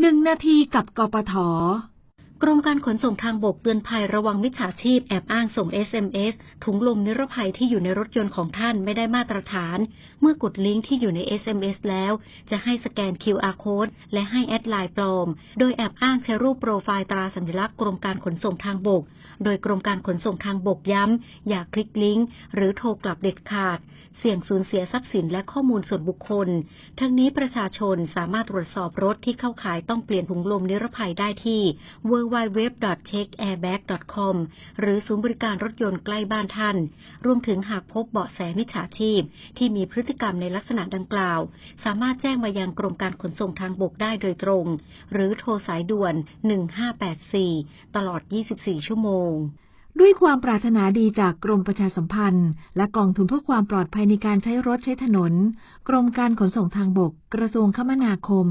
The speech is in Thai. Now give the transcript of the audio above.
หนึ่งนาทีกับกปท กรมการขนส่งทางบกเตือนภัยระวังมิจฉาชีพแอบอ้างส่ง SMS ถุงลมนิรภัยที่อยู่ในรถยนต์ของท่านไม่ได้มาตรฐาน เมื่อกดลิงก์ที่อยู่ใน SMS แล้ว จะให้สแกน QR code และให้แอดไลน์ปลอม โดยแอบอ้างใช้รูปโปรไฟล์ตราสัญลักษณ์กรมการขนส่งทางบก โดยกรมการขนส่งทางบกย้ำ อย่าคลิกลิงก์หรือโทรกลับเด็ดขาด เสี่ยงสูญเสียทรัพย์สินและข้อมูลส่วนบุคคล ทั้งนี้ประชาชนสามารถตรวจสอบรถที่เข้าขายต้องเปลี่ยนถุงลมนิรภัยได้ที่ www.checkairbag.com หรือศูนย์บริการรถยนต์ใกล้บ้านท่าน รวมถึงหากพบเบาะแสมิจฉาชีพ ที่มีพฤติกรรมในลักษณะดังกล่าว สามารถแจ้งมายังกรมการขนส่งทางบกได้โดยตรง หรือโทรสายด่วน 1584 ตลอด 24 ชั่วโมงด้วยความปรารถนาดีจากกรมประชาสัมพันธ์ และกองทุนเพื่อความปลอดภัยในการใช้รถใช้ถนน กรมการขนส่งทางบก กระทรวงคมนาคม